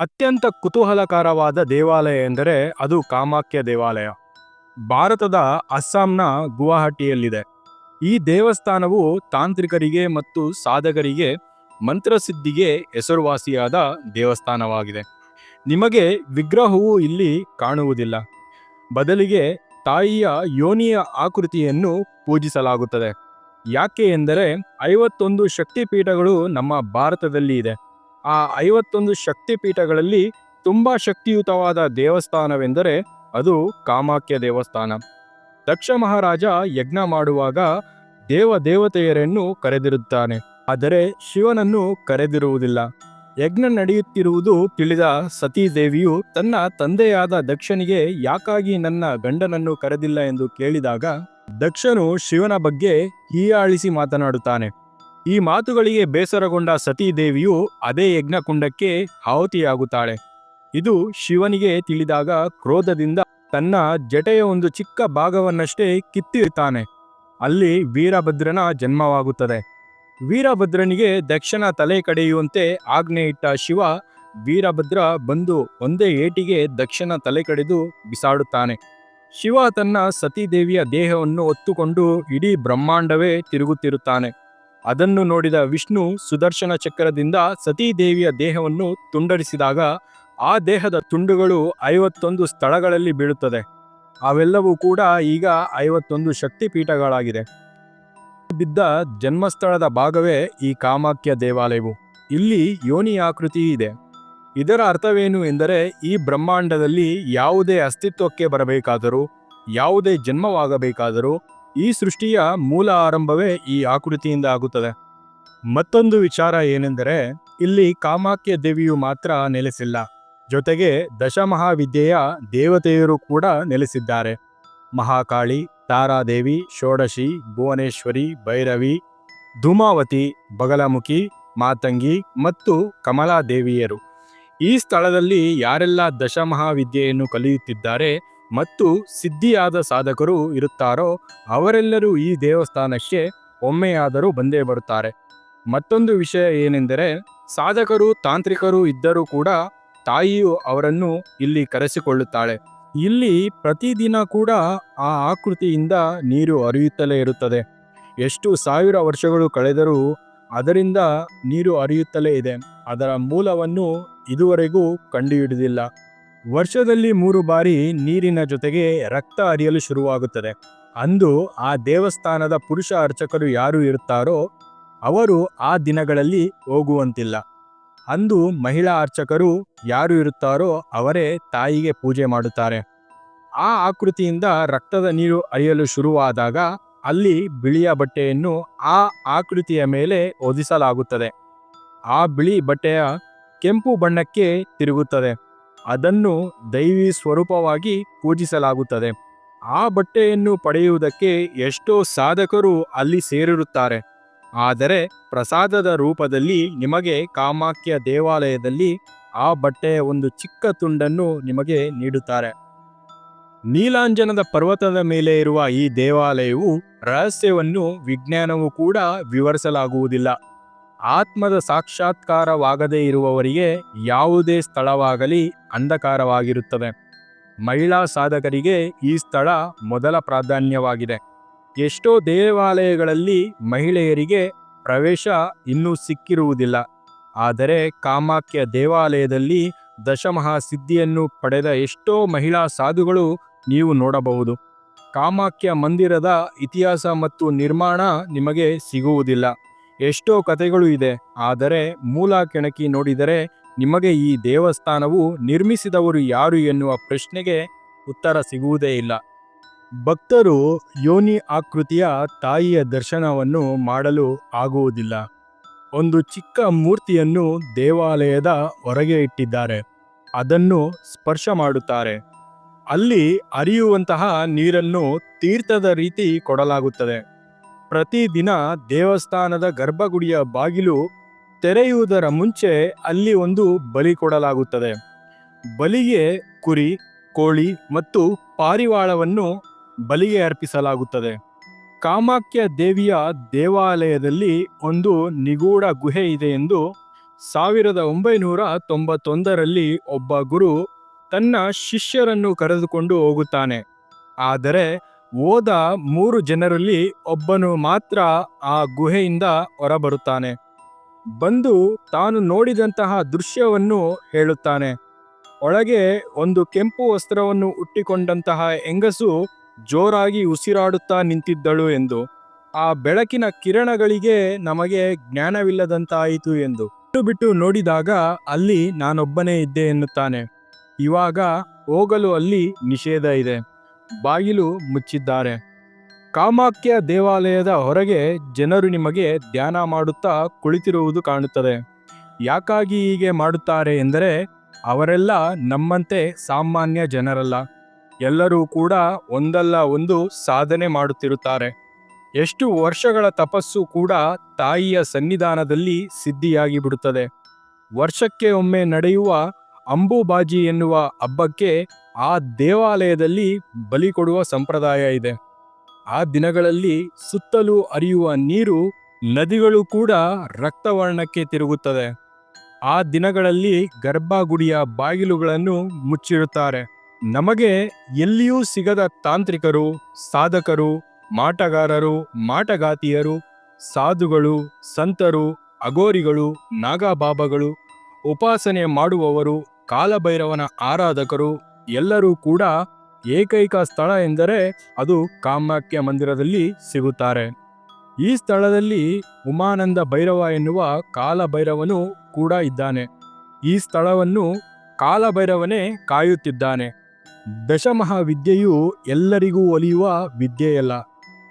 ಅತ್ಯಂತ ಕುತೂಹಲಕರವಾದ ದೇವಾಲಯ ಎಂದರೆ ಅದು ಕಾಮಾಖ್ಯ ದೇವಾಲಯ. ಭಾರತದ ಅಸ್ಸಾಂನ ಗುವಾಹಟಿಯಲ್ಲಿದೆ. ಈ ದೇವಸ್ಥಾನವು ತಾಂತ್ರಿಕರಿಗೆ ಮತ್ತು ಸಾಧಕರಿಗೆ ಮಂತ್ರಸಿದ್ಧಿಗೆ ಹೆಸರುವಾಸಿಯಾದ ದೇವಸ್ಥಾನವಾಗಿದೆ. ನಿಮಗೆ ವಿಗ್ರಹವು ಇಲ್ಲಿ ಕಾಣುವುದಿಲ್ಲ. ಬದಲಿಗೆ ತಾಯಿಯ ಯೋನಿಯ ಆಕೃತಿಯನ್ನು ಪೂಜಿಸಲಾಗುತ್ತದೆ. ಯಾಕೆ ಎಂದರೆ ಐವತ್ತೊಂದು ಶಕ್ತಿಪೀಠಗಳು ನಮ್ಮ ಭಾರತದಲ್ಲಿ ಇದೆ. ಆ ಐವತ್ತೊಂದು ಶಕ್ತಿಪೀಠಗಳಲ್ಲಿ ತುಂಬ ಶಕ್ತಿಯುತವಾದ ದೇವಸ್ಥಾನವೆಂದರೆ ಅದು ಕಾಮಾಖ್ಯ ದೇವಸ್ಥಾನ. ದಕ್ಷ ಮಹಾರಾಜ ಯಜ್ಞ ಮಾಡುವಾಗ ದೇವ ದೇವತೆಯರನ್ನು ಕರೆದಿರುತ್ತಾನೆ. ಆದರೆ ಶಿವನನ್ನು ಕರೆದಿರುವುದಿಲ್ಲ. ಯಜ್ಞ ನಡೆಯುತ್ತಿರುವುದು ತಿಳಿದ ಸತೀದೇವಿಯು ತನ್ನ ತಂದೆಯಾದ ದಕ್ಷನಿಗೆ ಯಾಕಾಗಿ ನನ್ನ ಗಂಡನನ್ನು ಕರೆದಿಲ್ಲ ಎಂದು ಕೇಳಿದಾಗ ದಕ್ಷನು ಶಿವನ ಬಗ್ಗೆ ಹೀಯಾಳಿಸಿ ಮಾತನಾಡುತ್ತಾನೆ. ಈ ಮಾತುಗಳಿಗೆ ಬೇಸರಗೊಂಡ ಸತೀದೇವಿಯು ಅದೇ ಯಜ್ಞಕುಂಡಕ್ಕೆ ಆಹುತಿಯಾಗುತ್ತಾಳೆ. ಇದು ಶಿವನಿಗೆ ತಿಳಿದಾಗ ಕ್ರೋಧದಿಂದ ತನ್ನ ಜಟೆಯ ಒಂದು ಚಿಕ್ಕ ಭಾಗವನ್ನಷ್ಟೇ ಕಿತ್ತಿರುತ್ತಾನೆ. ಅಲ್ಲಿ ವೀರಭದ್ರನ ಜನ್ಮವಾಗುತ್ತದೆ. ವೀರಭದ್ರನಿಗೆ ದಕ್ಷನ ತಲೆ ಕಡೆಯುವಂತೆ ಆಜ್ಞೆ ಇಟ್ಟ ಶಿವ ವೀರಭದ್ರ ಬಂದು ಒಂದೇ ಏಟಿಗೆ ದಕ್ಷನ ತಲೆ ಕಡೆದು ಬಿಸಾಡುತ್ತಾನೆ. ಶಿವ ತನ್ನ ಸತೀದೇವಿಯ ದೇಹವನ್ನು ಹೊತ್ತುಕೊಂಡು ಇಡೀ ಬ್ರಹ್ಮಾಂಡವೇ ತಿರುಗುತ್ತಿರುತ್ತಾನೆ. ಅದನ್ನು ನೋಡಿದ ವಿಷ್ಣು ಸುದರ್ಶನ ಚಕ್ರದಿಂದ ಸತೀದೇವಿಯ ದೇಹವನ್ನು ತುಂಡರಿಸಿದಾಗ ಆ ದೇಹದ ತುಂಡುಗಳು ಐವತ್ತೊಂದು ಸ್ಥಳಗಳಲ್ಲಿ ಬೀಳುತ್ತದೆ. ಅವೆಲ್ಲವೂ ಕೂಡ ಈಗ ಐವತ್ತೊಂದು ಶಕ್ತಿಪೀಠಗಳಾಗಿದೆ. ಬಿದ್ದ ಜನ್ಮಸ್ಥಳದ ಭಾಗವೇ ಈ ಕಾಮಾಖ್ಯ ದೇವಾಲಯವು. ಇಲ್ಲಿ ಯೋನಿ ಆಕೃತಿ ಇದೆ. ಇದರ ಅರ್ಥವೇನು ಎಂದರೆ ಈ ಬ್ರಹ್ಮಾಂಡದಲ್ಲಿ ಯಾವುದೇ ಅಸ್ತಿತ್ವಕ್ಕೆ ಬರಬೇಕಾದರೂ, ಯಾವುದೇ ಜನ್ಮವಾಗಬೇಕಾದರೂ ಈ ಸೃಷ್ಟಿಯ ಮೂಲ ಆರಂಭವೇ ಈ ಆಕೃತಿಯಿಂದ ಆಗುತ್ತದೆ. ಮತ್ತೊಂದು ವಿಚಾರ ಏನೆಂದರೆ, ಇಲ್ಲಿ ಕಾಮಾಕ್ಯ ದೇವಿಯು ಮಾತ್ರ ನೆಲೆಸಿಲ್ಲ. ಜೊತೆಗೆ ದಶಮಹಾವಿದ್ಯೆಯ ದೇವತೆಯರು ಕೂಡ ನೆಲೆಸಿದ್ದಾರೆ. ಮಹಾಕಾಳಿ, ತಾರಾದೇವಿ, ಷೋಡಶಿ, ಭುವನೇಶ್ವರಿ, ಭೈರವಿ, ಧೂಮಾವತಿ, ಬಗಲಮುಖಿ, ಮಾತಂಗಿ ಮತ್ತು ಕಮಲಾದೇವಿಯರು. ಈ ಸ್ಥಳದಲ್ಲಿ ಯಾರೆಲ್ಲ ದಶಮಹಾವಿದ್ಯೆಯನ್ನು ಕಲಿಯುತ್ತಿದ್ದಾರೆ ಮತ್ತು ಸಿದ್ಧಿಯಾದ ಸಾಧಕರು ಇರುತ್ತಾರೋ ಅವರೆಲ್ಲರೂ ಈ ದೇವಸ್ಥಾನಕ್ಕೆ ಒಮ್ಮೆಯಾದರೂ ಬಂದೇ ಬರುತ್ತಾರೆ. ಮತ್ತೊಂದು ವಿಷಯ ಏನೆಂದರೆ, ಸಾಧಕರು ತಾಂತ್ರಿಕರು ಇದ್ದರೂ ಕೂಡ ತಾಯಿಯು ಅವರನ್ನು ಇಲ್ಲಿ ಕರೆಸಿಕೊಳ್ಳುತ್ತಾಳೆ. ಇಲ್ಲಿ ಪ್ರತಿದಿನ ಕೂಡ ಆ ಆಕೃತಿಯಿಂದ ನೀರು ಹರಿಯುತ್ತಲೇ ಇರುತ್ತದೆ. ಎಷ್ಟು ಸಾವಿರ ವರ್ಷಗಳು ಕಳೆದರೂ ಅದರಿಂದ ನೀರು ಹರಿಯುತ್ತಲೇ ಇದೆ. ಅದರ ಮೂಲವನ್ನು ಇದುವರೆಗೂ ಕಂಡುಹಿಡಿದಿಲ್ಲ. ವರ್ಷದಲ್ಲಿ ಮೂರು ಬಾರಿ ನೀರಿನ ಜೊತೆಗೆ ರಕ್ತ ಹರಿಯಲು ಶುರುವಾಗುತ್ತದೆ. ಅಂದು ಆ ದೇವಸ್ಥಾನದ ಪುರುಷ ಅರ್ಚಕರು ಯಾರು ಇರುತ್ತಾರೋ ಅವರು ಆ ದಿನಗಳಲ್ಲಿ ಹೋಗುವಂತಿಲ್ಲ. ಅಂದು ಮಹಿಳಾ ಅರ್ಚಕರು ಯಾರು ಇರುತ್ತಾರೋ ಅವರೇ ತಾಯಿಗೆ ಪೂಜೆ ಮಾಡುತ್ತಾರೆ. ಆ ಆಕೃತಿಯಿಂದ ರಕ್ತದ ನೀರು ಹರಿಯಲು ಶುರುವಾದಾಗ ಅಲ್ಲಿ ಬಿಳಿಯ ಬಟ್ಟೆಯನ್ನು ಆ ಆಕೃತಿಯ ಮೇಲೆ ಒದಿಸಲಾಗುತ್ತದೆ ಆ ಬಿಳಿ ಬಟ್ಟೆಯ ಕೆಂಪು ಬಣ್ಣಕ್ಕೆ ತಿರುಗುತ್ತದೆ. ಅದನ್ನು ದೈವಿ ಸ್ವರೂಪವಾಗಿ ಪೂಜಿಸಲಾಗುತ್ತದೆ. ಆ ಬಟ್ಟೆಯನ್ನು ಪಡೆಯುವುದಕ್ಕೆ ಎಷ್ಟೋ ಸಾಧಕರು ಅಲ್ಲಿ ಸೇರಿರುತ್ತಾರೆ. ಆದರೆ ಪ್ರಸಾದದ ರೂಪದಲ್ಲಿ ನಿಮಗೆ ಕಾಮಾಖ್ಯ ದೇವಾಲಯದಲ್ಲಿ ಆ ಬಟ್ಟೆಯ ಒಂದು ಚಿಕ್ಕ ತುಂಡನ್ನು ನಿಮಗೆ ನೀಡುತ್ತಾರೆ. ನೀಲಾಂಜನದ ಪರ್ವತದ ಮೇಲೆ ಇರುವ ಈ ದೇವಾಲಯವು ರಹಸ್ಯವನ್ನು, ವಿಜ್ಞಾನವು ಕೂಡ ವಿವರಿಸಲಾಗುವುದಿಲ್ಲ. ಆತ್ಮದ ಸಾಕ್ಷಾತ್ಕಾರವಾಗದೇ ಇರುವವರಿಗೆ ಯಾವುದೇ ಸ್ಥಳವಾಗಲಿ ಅಂಧಕಾರವಾಗಿರುತ್ತದೆ. ಮಹಿಳಾ ಸಾಧಕರಿಗೆ ಈ ಸ್ಥಳ ಮೊದಲ ಪ್ರಾಧಾನ್ಯವಾಗಿದೆ. ಎಷ್ಟೋ ದೇವಾಲಯಗಳಲ್ಲಿ ಮಹಿಳೆಯರಿಗೆ ಪ್ರವೇಶ ಇನ್ನೂ ಸಿಕ್ಕಿರುವುದಿಲ್ಲ. ಆದರೆ ಕಾಮಾಖ್ಯ ದೇವಾಲಯದಲ್ಲಿ ದಶಮಹಾಸಿದ್ಧಿಯನ್ನು ಪಡೆದ ಎಷ್ಟೋ ಮಹಿಳಾ ಸಾಧುಗಳು ನೀವು ನೋಡಬಹುದು. ಕಾಮಾಖ್ಯ ಮಂದಿರದ ಇತಿಹಾಸ ಮತ್ತು ನಿರ್ಮಾಣ ನಿಮಗೆ ಸಿಗುವುದಿಲ್ಲ. ಎಷ್ಟೋ ಕಥೆಗಳು ಇದೆ, ಆದರೆ ಮೂಲ ಕೆಣಕಿ ನೋಡಿದರೆ ನಿಮಗೆ ಈ ದೇವಸ್ಥಾನವು ನಿರ್ಮಿಸಿದವರು ಯಾರು ಎನ್ನುವ ಪ್ರಶ್ನೆಗೆ ಉತ್ತರ ಸಿಗುವುದೇ ಇಲ್ಲ. ಭಕ್ತರು ಯೋನಿ ಆಕೃತಿಯ ತಾಯಿಯ ದರ್ಶನವನ್ನು ಮಾಡಲು ಆಗುವುದಿಲ್ಲ. ಒಂದು ಚಿಕ್ಕ ಮೂರ್ತಿಯನ್ನು ದೇವಾಲಯದ ಹೊರಗೆ ಇಟ್ಟಿದ್ದಾರೆ. ಅದನ್ನು ಸ್ಪರ್ಶ ಮಾಡುತ್ತಾರೆ. ಅಲ್ಲಿ ಹರಿಯುವಂತಹ ನೀರನ್ನು ತೀರ್ಥದ ರೀತಿ ಕೊಡಲಾಗುತ್ತದೆ. ಪ್ರತಿದಿನ ದೇವಸ್ಥಾನದ ಗರ್ಭಗುಡಿಯ ಬಾಗಿಲು ತೆರೆಯುವುದರ ಮುಂಚೆ ಅಲ್ಲಿ ಒಂದು ಬಲಿ ಕೊಡಲಾಗುತ್ತದೆ. ಬಲಿಗೆ ಕುರಿ, ಕೋಳಿ ಮತ್ತು ಪಾರಿವಾಳವನ್ನು ಬಲಿಗೆ ಅರ್ಪಿಸಲಾಗುತ್ತದೆ. ಕಾಮಾಖ್ಯ ದೇವಿಯ ದೇವಾಲಯದಲ್ಲಿ ಒಂದು ನಿಗೂಢ ಗುಹೆ ಇದೆ ಎಂದು ಸಾವಿರದ ಒಂಬೈನೂರ ತೊಂಬತ್ತೊಂದರಲ್ಲಿ ಒಬ್ಬ ಗುರು ತನ್ನ ಶಿಷ್ಯರನ್ನು ಕರೆದುಕೊಂಡು ಹೋಗುತ್ತಾನೆ. ಆದರೆ ಹೋದ ಮೂರು ಜನರಲ್ಲಿ ಒಬ್ಬನು ಮಾತ್ರ ಆ ಗುಹೆಯಿಂದ ಹೊರಬರುತ್ತಾನೆ. ಬಂದು ತಾನು ನೋಡಿದಂತಹ ದೃಶ್ಯವನ್ನು ಹೇಳುತ್ತಾನೆ. ಒಳಗೆ ಒಂದು ಕೆಂಪು ವಸ್ತ್ರವನ್ನು ಉಟ್ಟಿಕೊಂಡಂತಹ ಹೆಂಗಸು ಜೋರಾಗಿ ಉಸಿರಾಡುತ್ತಾ ನಿಂತಿದ್ದಳು ಎಂದು. ಆ ಬೆಳಕಿನ ಕಿರಣಗಳಿಗೆ ನಮಗೆ ಜ್ಞಾನವಿಲ್ಲದಂತಾಯಿತು ಎಂದು. ಬಿಟ್ಟು ಬಿಟ್ಟು ನೋಡಿದಾಗ ಅಲ್ಲಿ ನಾನೊಬ್ಬನೇ ಇದ್ದೆ ಎನ್ನುತ್ತಾನೆ. ಇವಾಗ ಹೋಗಲು ಅಲ್ಲಿ ನಿಷೇಧ ಇದೆ. ಬಾಗಿಲು ಮುಚ್ಚಿದ್ದಾರೆ. ಕಾಮಾಖ್ಯ ದೇವಾಲಯದ ಹೊರಗೆ ಜನರು ನಿಮಗೆ ಧ್ಯಾನ ಮಾಡುತ್ತಾ ಕುಳಿತಿರುವುದು ಕಾಣುತ್ತದೆ. ಯಾಕಾಗಿ ಹೀಗೆ ಮಾಡುತ್ತಾರೆ ಎಂದರೆ, ಅವರೆಲ್ಲ ನಮ್ಮಂತೆ ಸಾಮಾನ್ಯ ಜನರಲ್ಲ. ಎಲ್ಲರೂ ಕೂಡ ಒಂದಲ್ಲ ಒಂದು ಸಾಧನೆ ಮಾಡುತ್ತಿರುತ್ತಾರೆ. ಎಷ್ಟು ವರ್ಷಗಳ ತಪಸ್ಸು ಕೂಡ ತಾಯಿಯ ಸನ್ನಿಧಾನದಲ್ಲಿ ಸಿದ್ಧಿಯಾಗಿ ಬಿಡುತ್ತದೆ ವರ್ಷಕ್ಕೆ ಒಮ್ಮೆ ನಡೆಯುವ ಅಂಬುಬಾಜಿ ಎನ್ನುವ ಹಬ್ಬಕ್ಕೆ ಆ ದೇವಾಲಯದಲ್ಲಿ ಬಲಿ ಕೊಡುವ ಸಂಪ್ರದಾಯ ಇದೆ. ಆ ದಿನಗಳಲ್ಲಿ ಸುತ್ತಲೂ ಹರಿಯುವ ನೀರು ನದಿಗಳು ಕೂಡ ರಕ್ತವರ್ಣಕ್ಕೆ ತಿರುಗುತ್ತದೆ. ಆ ದಿನಗಳಲ್ಲಿ ಗರ್ಭಗುಡಿಯ ಬಾಗಿಲುಗಳನ್ನು ಮುಚ್ಚಿರುತ್ತಾರೆ. ನಮಗೆ ಎಲ್ಲಿಯೂ ಸಿಗದ ತಾಂತ್ರಿಕರು, ಸಾಧಕರು, ಮಾಟಗಾರರು, ಮಾಟಗಾತಿಯರು, ಸಾಧುಗಳು, ಸಂತರು ಅಗೋರಿಗಳು ನಾಗಾಬಾಬಗಳು, ಉಪಾಸನೆ ಮಾಡುವವರು, ಕಾಲಭೈರವನ ಆರಾಧಕರು ಎಲ್ಲರೂ ಕೂಡ ಏಕೈಕ ಸ್ಥಳ ಎಂದರೆ ಅದು ಕಾಮಾಖ್ಯ ಮಂದಿರದಲ್ಲಿ ಸಿಗುತ್ತಾರೆ. ಈ ಸ್ಥಳದಲ್ಲಿ ಉಮಾನಂದ ಭೈರವ ಎನ್ನುವ ಕಾಲಭೈರವನು ಕೂಡ ಇದ್ದಾನೆ. ಈ ಸ್ಥಳವನ್ನು ಕಾಲಭೈರವನೇ ಕಾಯುತ್ತಿದ್ದಾನೆ. ದಶಮಹಾವಿದ್ಯೆಯು ಎಲ್ಲರಿಗೂ ಒಲಿಯುವ ವಿದ್ಯೆಯಲ್ಲ.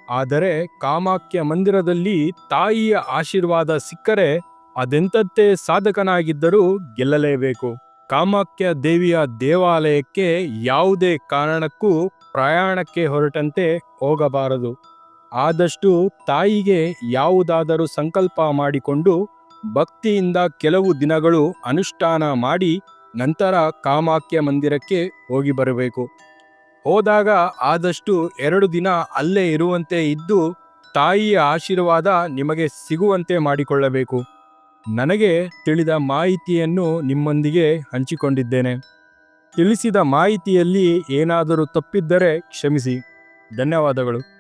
ಆದರೆ ಕಾಮಾಖ್ಯ ಮಂದಿರದಲ್ಲಿ ತಾಯಿಯ ಆಶೀರ್ವಾದ ಸಿಕ್ಕರೆ ಅದೆಂತತ್ತೇ ಸಾಧಕನಾಗಿದ್ದರೂ ಗೆಲ್ಲಲೇಬೇಕು. ಕಾಮಾಖ್ಯ ದೇವಿಯ ದೇವಾಲಯಕ್ಕೆ ಯಾವುದೇ ಕಾರಣಕ್ಕೂ ಪ್ರಯಾಣಕ್ಕೆ ಹೊರಟಂತೆ ಹೋಗಬಾರದು. ಆದಷ್ಟು ತಾಯಿಗೆ ಯಾವುದಾದರೂ ಸಂಕಲ್ಪ ಮಾಡಿಕೊಂಡು ಭಕ್ತಿಯಿಂದ ಕೆಲವು ದಿನಗಳು ಅನುಷ್ಠಾನ ಮಾಡಿ ನಂತರ ಕಾಮಾಖ್ಯ ಮಂದಿರಕ್ಕೆ ಹೋಗಿ ಬರಬೇಕು. ಹೋದಾಗ ಆದಷ್ಟು ಎರಡು ದಿನ ಅಲ್ಲೇ ಇರುವಂತೆ ಇದ್ದು ತಾಯಿಯ ಆಶೀರ್ವಾದ ನಿಮಗೆ ಸಿಗುವಂತೆ ಮಾಡಿಕೊಳ್ಳಬೇಕು. ನನಗೆ ತಿಳಿದ ಮಾಹಿತಿಯನ್ನು ನಿಮ್ಮೊಂದಿಗೆ ಹಂಚಿಕೊಂಡಿದ್ದೇನೆ. ತಿಳಿಸಿದ ಮಾಹಿತಿಯಲ್ಲಿ ಏನಾದರೂ ತಪ್ಪಿದ್ದರೆ ಕ್ಷಮಿಸಿ. ಧನ್ಯವಾದಗಳು.